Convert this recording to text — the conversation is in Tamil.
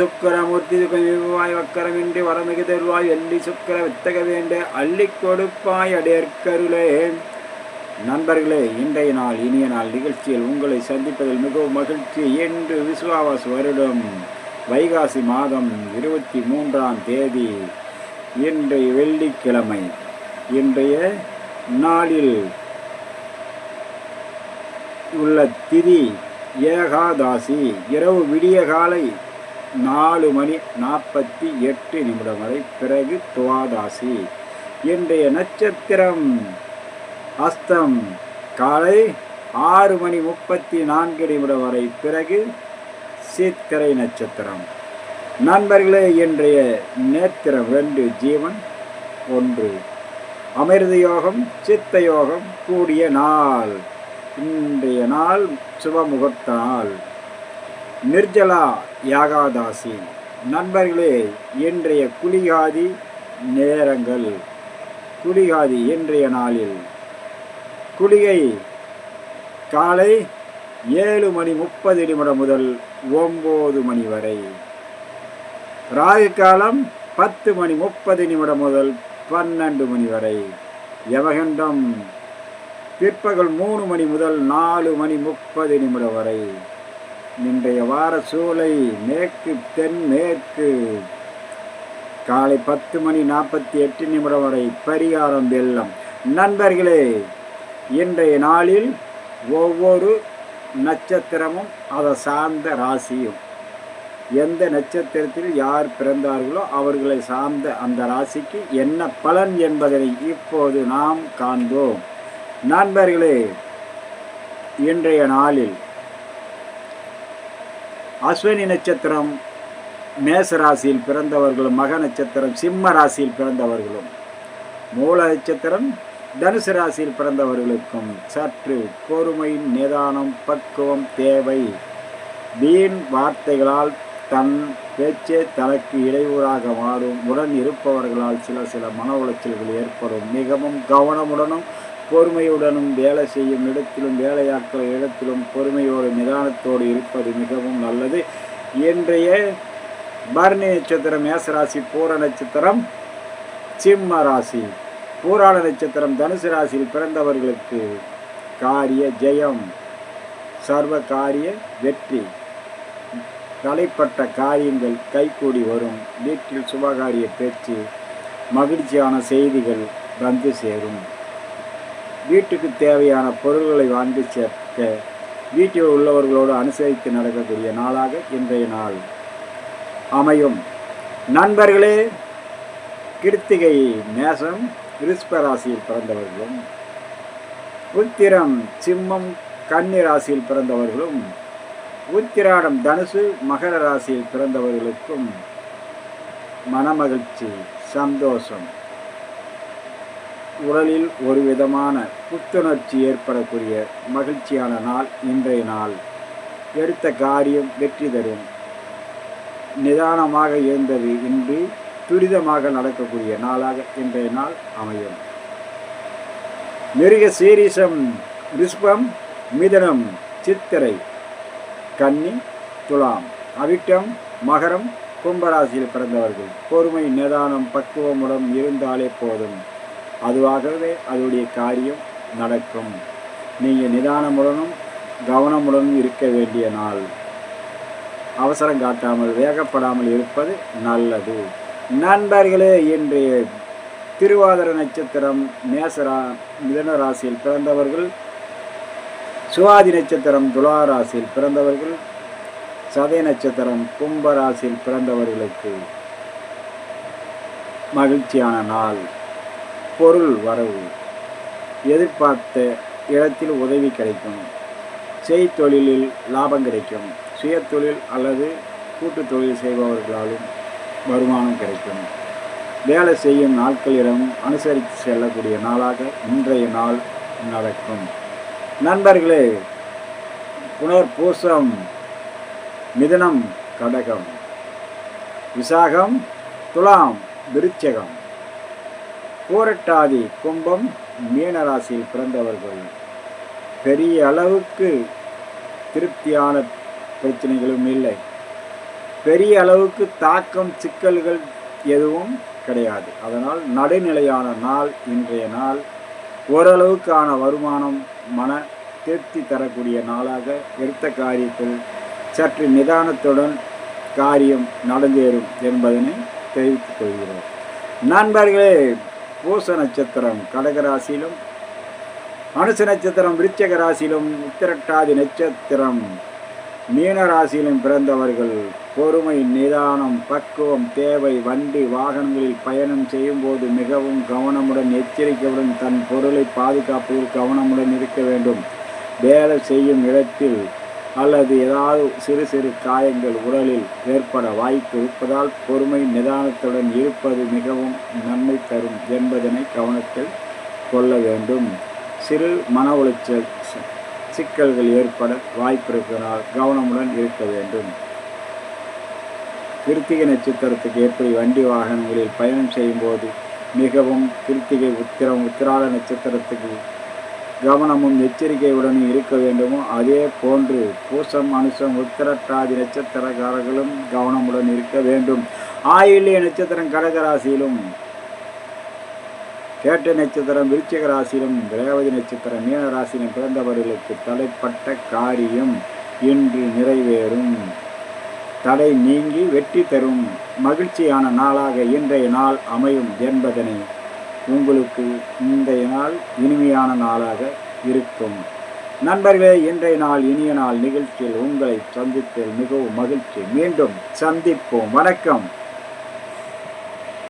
சுக்கரமூர்த்தி சுகமிவாய் வக்கரமின்றி வரமிகு தருவாய் எள்ளி சுக்கர வித்தக வேண்ட அள்ளி கொடுப்பாய் அடேற்கருளே நண்பர்களே இன்றைய நாள் இனிய நாள் நிகழ்ச்சியில் உங்களை சந்திப்பதில் மிகவும் மகிழ்ச்சி. என்று விசுவாவாஸ் வருடம் வைகாசி மாதம் இருபத்தி மூன்றாம் தேதி இன்றைய வெள்ளிக்கிழமை. இன்றைய நாளில் உள்ள திதி ஏகாதாசி இரவு விடிய காலை நாலு மணி நாற்பத்தி எட்டு நிமிடம் வரை பிறகு துவாதாசி. இன்றைய நட்சத்திரம் அஸ்தம். காலை ஆறு மணி முப்பத்தி நான்கு நிமிடம் வரை பிறகு சித்திரை நட்சத்திரம். நண்பர்களே இன்றைய நேத்திரம் ரெண்டு ஜீவன் ஒன்று. அமிர்த யோகம் சித்த யோகம் கூடிய நாள். இன்றைய நாள் சுபமுகூர்த்த நாள். நிர்ஜலா யாகாதாசி. நண்பர்களே இன்றைய குளிகாதி நேரங்கள். குளிகாதி இன்றைய நாளில். குளிகை காலை ஏழு மணி முப்பது நிமிடம் முதல் ஒம்பது மணி வரை. ராகு காலம் பத்து மணி முப்பது நிமிடம் முதல் பன்னெண்டு மணி வரை. யவகண்டம் பிற்பகல் மூணு மணி முதல் நாலு மணி முப்பது நிமிடம் வரை. இன்றைய வார சூளை மேற்கு தென் மேற்கு. காலை பத்து மணி நாற்பத்தி எட்டு நிமிடம் வரை பரிகாரம் வெள்ளம் நண்பர்களே இன்றைய நாளில் ஒவ்வொரு நட்சத்திரமும் அதை சார்ந்த ராசியும். எந்த நட்சத்திரத்தில் யார் பிறந்தார்களோ அவர்களை சார்ந்த அந்த ராசிக்கு என்ன பலன் என்பதை இப்போது நாம் காண்போம். நண்பர்களே இன்றைய நாளில் அஸ்வினி நட்சத்திரம் மேச ராசியில் பிறந்தவர்களும் மக நட்சத்திரம் சிம்ம ராசியில் பிறந்தவர்களும் மூல நட்சத்திரம் தனுசு ராசியில் பிறந்தவர்களுக்கும் சற்று பொறுமை நிதானம் பக்குவம் தேவை. வீண் வார்த்தைகளால் தன் பேச்சே தனக்கு இடையூறாக மாறும். உடன் இருப்பவர்களால் சில சில மன உளைச்சல்கள் ஏற்படும். மிகவும் கவனமுடனும் பொறுமையுடனும் வேலை செய்யும் இடத்திலும் வேலையாட்கள் இடத்திலும் பொறுமையோடு நிதானத்தோடு இருப்பது மிகவும் நல்லது. இன்றைய பரணி நட்சத்திரம் மேசராசி பூர நட்சத்திரம் சிம்ம ராசி. பூராண நட்சத்திரம் தனுசு ராசியில் பிறந்தவர்களுக்கு காரிய ஜெயம். சர்வ காரிய வெற்றி. தலைப்பட்ட காரியங்கள் கைகூடி வரும். வீட்டில் சுபகாரிய பேச்சு மகிழ்ச்சியான செய்திகள் வந்து சேரும். வீட்டுக்கு தேவையான பொருள்களை வாங்கி சேர்க்க வீட்டில் உள்ளவர்களோடு அனுசரித்து நடக்கக்கூடிய நாளாக இன்றைய நாள் அமையும். நண்பர்களே கிருத்திகை மேசம் ரிஸ்ப ராசியில் பிறந்தவர்களும் உத்திரம் சிம்மம் கன்னி ராசியில் பிறந்தவர்களும் உத்திராடம் தனுசு மகர ராசியில் பிறந்தவர்களுக்கும் மனமகிழ்ச்சி சந்தோஷம். உடலில் ஒரு விதமான புத்துணர்ச்சி ஏற்படக்கூடிய மகிழ்ச்சியான நாள் இன்றைய நாள். எடுத்த காரியம் வெற்றி தரும். நிதானமாக இருந்தது இன்றி துரிதமாக நடக்கக்கூடிய நாளாக இன்றைய நாள் அமையும். மிருக சீரிசம் ரிஷ்பம் மிதனம் சித்திரை கன்னி துலாம் அவிட்டம் மகரம் கும்பராசியில் பிறந்தவர்கள். பொறுமை நிதானம் பக்குவமுடன் இருந்தாலே போதும். அதுவாகவே அதோடைய காரியம் நடக்கும். நீங்கள் நிதானமுடனும் கவனமுடனும் இருக்க வேண்டிய நாள். அவசரம் காட்டாமல் வேகப்படாமல் இருப்பது நல்லது. நண்பர்களே இன்றைய திருவாதிர நட்சத்திரம் மேசரா மிதன ராசியில் பிறந்தவர்கள் சுவாதி நட்சத்திரம் துலா ராசியில் பிறந்தவர்கள் சதய நட்சத்திரம் கும்ப ராசியில் பிறந்தவர்களுக்கு மகிழ்ச்சியான நாள். பொருள் வரவு. எதிர்பார்த்த இடத்தில் உதவி கிடைக்கும். செய்தொழிலில் லாபம் கிடைக்கும். சுயத்தொழில் அல்லது கூட்டு தொழில் செய்பவர்களாலும் வருமானம் கிடைக்கும். வேலை செய்யும் நாட்களிடம் அனுசரித்து செல்லக்கூடிய நாளாக இன்றைய நாள் நடக்கும். நண்பர்களே புனர் பூசம் மிதனம் கடகம் விசாகம் துலாம் விருச்சகம். பூரட்டாதி கும்பம் மீனராசியில் பிறந்தவர்கள். பெரிய அளவுக்கு திருப்தியான பிரச்சனைகளும் இல்லை. பெரிய அளவுக்கு தாக்கம் சிக்கல்கள் எதுவும் கிடையாது. அதனால் நடுநிலையான நாள் இன்றைய நாள் ஓரளவுக்கான வருமானம் மன திருப்தி தரக்கூடிய நாளாக எடுத்த காரியத்தில் சற்று நிதானத்துடன் காரியம் நடந்தேறும் என்பதனை தெரிவித்துக் கொள்கிறோம் நண்பர்களே பூச நட்சத்திரம் கடகராசியிலும் மனுஷ நட்சத்திரம் விருச்சக ராசியிலும் உத்திரட்டாதி நட்சத்திரம் மீன ராசியிலும் பிறந்தவர்கள் பொறுமை நிதானம் பக்குவம் தேவை வண்டி வாகனங்களில் பயணம் செய்யும்போது மிகவும் கவனமுடன் எச்சரிக்கையுடன் தன் பொருளை பாதுகாப்பதில் கவனமுடன் இருக்க வேண்டும். வேலை செய்யும் இடத்தில் அல்லது ஏதாவது சிறு சிறு காயங்கள் உடலில் ஏற்பட வாய்ப்பு இருப்பதால் பொறுமை நிதானத்துடன் இருப்பது மிகவும் நன்மை தரும் என்பதனை கவனத்தில் கொள்ள வேண்டும். சிறு மன உளைச்சல் சிக்கல்கள் ஏற்பட வாய்ப்பு இருப்பதனால் கவனமுடன் இருக்க வேண்டும். கிருத்திகை நட்சத்திரத்துக்கு எப்படி வண்டி வாகனங்களில் பயணம் செய்யும்போது மிகவும் கிருத்திகை உத்திரம் உத்திராட நட்சத்திரத்துக்கு கவனமும் எச்சரிக்கையுடன் இருக்க வேண்டுமோ அதே போன்று பூசம் அனுசம் உத்திரட்டாதி நட்சத்திரக்காரர்களும் கவனமுடன் இருக்க வேண்டும். ஆயில்ய நட்சத்திரம் கடகராசியிலும் கேட்ட நட்சத்திரம் விருச்சிக ராசியிலும் ரேவதி நட்சத்திரம் மீன ராசியிலும் பிறந்தவர்களுக்கு தடைப்பட்ட காரியம் இன்று நிறைவேறும். தடை நீங்கி வெற்றி தரும் மகிழ்ச்சியான நாளாக இன்றைய நாள் அமையும் என்பதனை உங்களுக்கு இன்றைய நாள் இனிமையான நாளாக இருக்கும். நண்பர்களே இன்றைய நாள் இனிய நாள் நிகழ்ச்சியில் உங்களை சந்தித்ததில் மிகவும் மகிழ்ச்சி. மீண்டும் சந்திப்போம். வணக்கம்.